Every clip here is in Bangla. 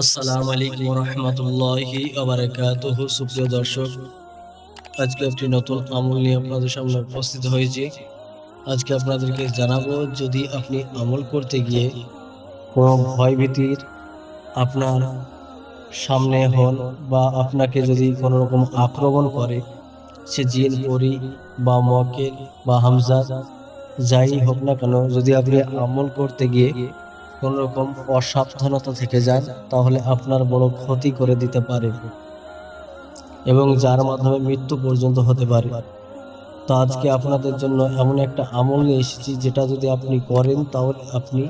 আসসালামু আলাইকুম রহমতুল্লাহি আবরাকাতুহু সুপ্রিয় দর্শক, আজকে একটি নতুন আমল নিয়ে আপনাদের সামনে উপস্থিত হয়েছি। আজকে আপনাদেরকে জানাব, যদি আপনি আমল করতে গিয়ে কোনো ভয়ভীতির আপনার সামনে হন বা আপনাকে যদি কোনো রকম আক্রমণ করে, সে জিন, পরি বা মকেল বা হামজা, যাই হোক না কেন, যদি আপনি আমল করতে গিয়ে কোনো রকম অসাবধানতা থেকে যান, তাহলে আপনার বড় ক্ষতি করে দিতে পারে এবং যার মাধ্যমে মৃত্যু পর্যন্ত হতে পারে। তো আজকে আপনাদের জন্য এমন একটা আমল নিয়ে এসেছি, যেটা যদি আপনি করেন, তাহলে আপনি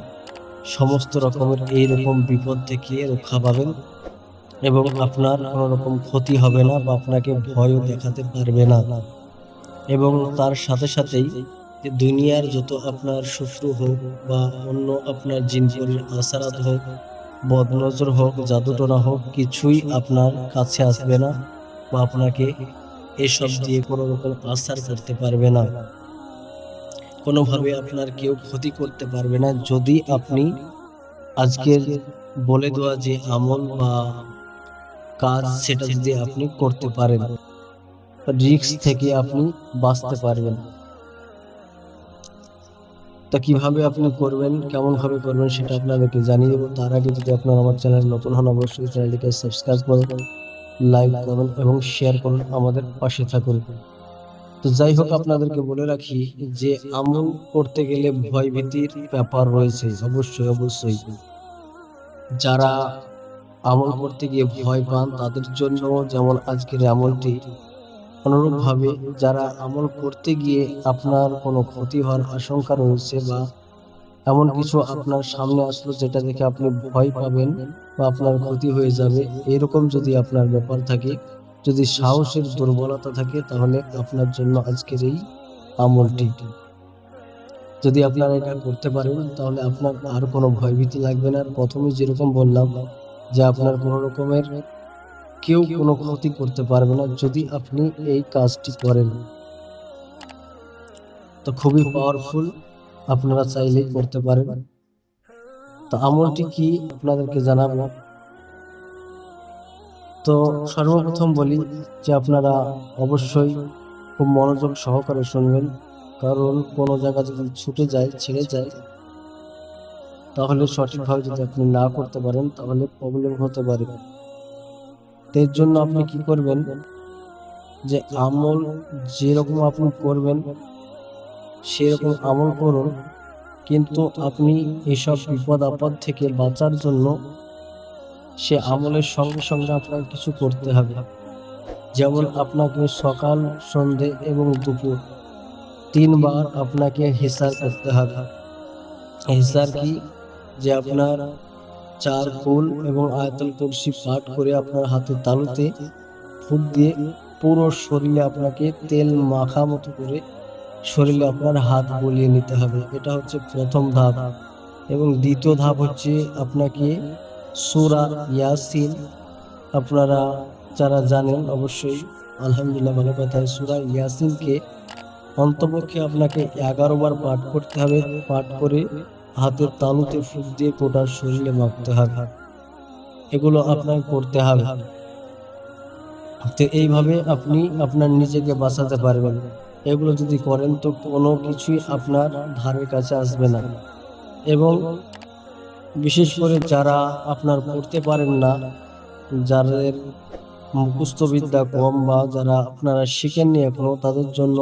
সমস্ত রকমের এই রকম বিপদ থেকে রক্ষা পাবেন এবং আপনার কোনো রকম ক্ষতি হবে না বা আপনাকে ভয়ও দেখাতে পারবে না। এবং তার সাথে সাথেই দুনিয়ার যত আপনার শত্রু হোক বা অন্য আপনার জিনপরির আসারাত হোক, বদনজর হোক, জাদুটোনা হোক, কিছুই আপনার কাছে আসবে না বা আপনাকে এসব দিয়ে কোনো রকম আসার করতে পারবে না। কোনোভাবে আপনার কেউ ক্ষতি করতে পারবে না। যদি আপনি আজকের বলে দেওয়া যে আমল বা কাজ সেটা যদি আপনি করতে পারেন, রিস্ক থেকে আপনি বাঁচতে পারবেন। তা কীভাবে আপনি করবেন কেমন ভাবে করবেন সেটা আপনাদেরকে জানিয়ে দেবো। তার আগে যদি আপনার আমার চ্যানেল নতুন হন, অবশ্যই চ্যানেলটিকে সাবস্ক্রাইব করুন লাইক করবেন এবং শেয়ার করুন আমাদের পাশে থাকুন। তো যাই হোক, আপনাদেরকে বলে রাখি যে আমল করতে গেলে ভয় ভীতির ব্যাপার রয়েছে, অবশ্যই অবশ্যই। যারা আমল করতে গিয়ে ভয় পান, তাদের জন্য যেমন আজকের আমলটি অনুরূপভাবে যারা আমল করতে গিয়ে আপনার কোনো ক্ষতি হওয়ার আশঙ্কা রয়েছে বা এমন কিছু আপনার সামনে আসলো যেটা দেখে আপনি ভয় পাবেন বা আপনার ক্ষতি হয়ে যাবে, এরকম যদি আপনার ব্যাপার থাকে, যদি সাহসের দুর্বলতা থাকে, তাহলে আপনার জন্য আজকের এই আমলটি। যদি আপনারা এটা করতে পারেন, তাহলে আপনার আর কোনো ভয়ভীতি লাগবে না। প্রথমে যেরকম বললাম যে আপনার কোনো রকমের কেউ কোনো ক্ষতি করতে পারবে না যদি আপনি এই কাজটি করেন। তো খুবই পাওয়ারফুল আপনারা চাইলেই করতে পারেন। তো আমলটি কি আপনাদেরকে জানাব? তো সর্বপ্রথম বলি যে আপনারা অবশ্যই খুব মনোযোগ সহকারে শুনবেন কারণ কোনো জায়গা যদি ছুটে যায় ছেড়ে যায় তাহলে সঠিকভাবে যদি আপনি না করতে পারেন তাহলে প্রবলেম হতে পারে। এর জন্য আপনি কি করবেন? যে আমল যেরকম আপনি করবেন, সেরকম আমল করুন। কিন্তু আপনি এসব বিপদ আপদ থেকে বাঁচার জন্য সে আমলের সঙ্গে সঙ্গে আপনাকে কিছু করতে হবে। যেমন আপনাকে সকাল, সন্ধে এবং দুপুর তিনবার আপনাকে হিসার করতে হবে। হিসার কি? যে আপনার চার ফুল এবং আয়তল কুরসি পাঠ করে আপনার হাতের তালুতে ফুট দিয়ে পুরো শরীরে আপনাকে তেল মাখা মতো করে শরীরে আপনার হাত বলিয়ে নিতে হবে। এটা হচ্ছে প্রথম ধাপ। এবং দ্বিতীয় ধাপ হচ্ছে আপনাকে সুরা ইয়াসিন। আপনারা যারা জানেন অবশ্যই আলহামদুলিল্লাহ ভালো কথা। সুরা ইয়াসিনকে অন্তপক্ষে আপনাকে এগারো বার পাঠ করতে হবে। পাঠ করে হাতের তালুতে ফুট দিয়ে গোটা শরীরে মাখতে হবে। এগুলো আপনাকে করতে হবে। তো এইভাবে আপনি আপনার নিজেকে বাঁচাতে পারবেন। এগুলো যদি করেন তো কোনো কিছুই আপনার ধারের কাছে আসবে না। এবং বিশেষ করে যারা আপনার পড়তে পারেন না, যাদের মুখস্থ বিদ্যা কম বা যারা আপনারা শিখেননি এখনও, তাদের জন্য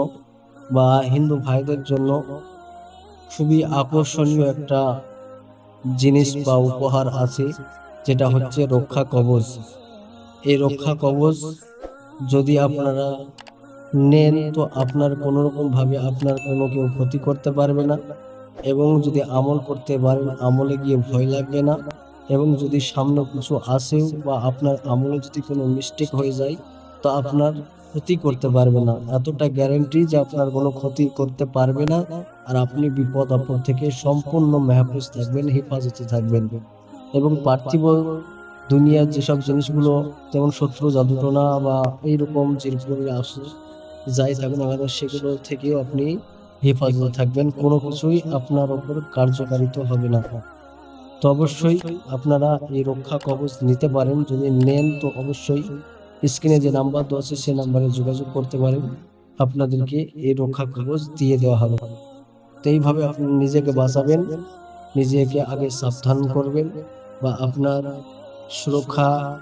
বা হিন্দু ভাইদের জন্য খুবই আকর্ষণীয় একটা জিনিস বা উপহার আছে, যেটা হচ্ছে রক্ষা কবচ। এই রক্ষা কবচ যদি আপনারা নেন, তো আপনার কোনো রকম ভাবে আপনার কোনো কেউ ক্ষতি করতে পারবে না এবং যদি আমল করতে পারেন, আমলে গিয়ে ভয় লাগবে না এবং যদি সামনে কিছু আসেও বা আপনার আমলে যদি কোনো মিস্টেক হয়ে যায়, তো আপনার ক্ষতি করতে পারবে না। এতটা গ্যারেন্টি যে আপনার কোনো ক্ষতি করতে পারবে না আর আপনি বিপদ আপদ থেকে সম্পূর্ণ মেহফুজ থাকবেন, হেফাজতে থাকবেন। এবং পার্থিব দুনিয়ার যেসব জিনিসগুলো, যেমন শত্রু, জাদুটনা বা এইরকম জিনিসগুলো আসে, যাই থাকুন না সেগুলো থেকেও আপনি হেফাজতে থাকবেন। কোনো কিছুই আপনার ওপর কার্যকারিত হবে না। তো অবশ্যই আপনারা এই রক্ষা কবচ নিতে পারেন। যদি নেন, তো অবশ্যই স্ক্রিনে যে নাম্বার দেওয়া আছে, সেই নাম্বারে যোগাযোগ করতে পারেন। আপনাদেরকে এই রক্ষা কবচ দিয়ে দেওয়া হবে। তো এইভাবে আপনি নিজেকে বাঁচাবেন, নিজেকে আগে সাবধান করবেন বা আপনার সুরক্ষা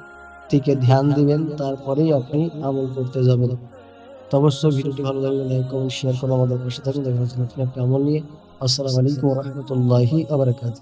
দিকে ধ্যান দিবেন, তারপরেই আপনি আমল করতে যাবেন। তো অবশ্যই ভিডিওটি ভালো লাগলে লাইক, কমেন্ট শেয়ার করে আমাদের পাশে থাকুন। দেখা হচ্ছে নতুন একটা আমল নিয়ে। আসসালামু আলাইকুম রহমতুল্লাহি আবরাকাত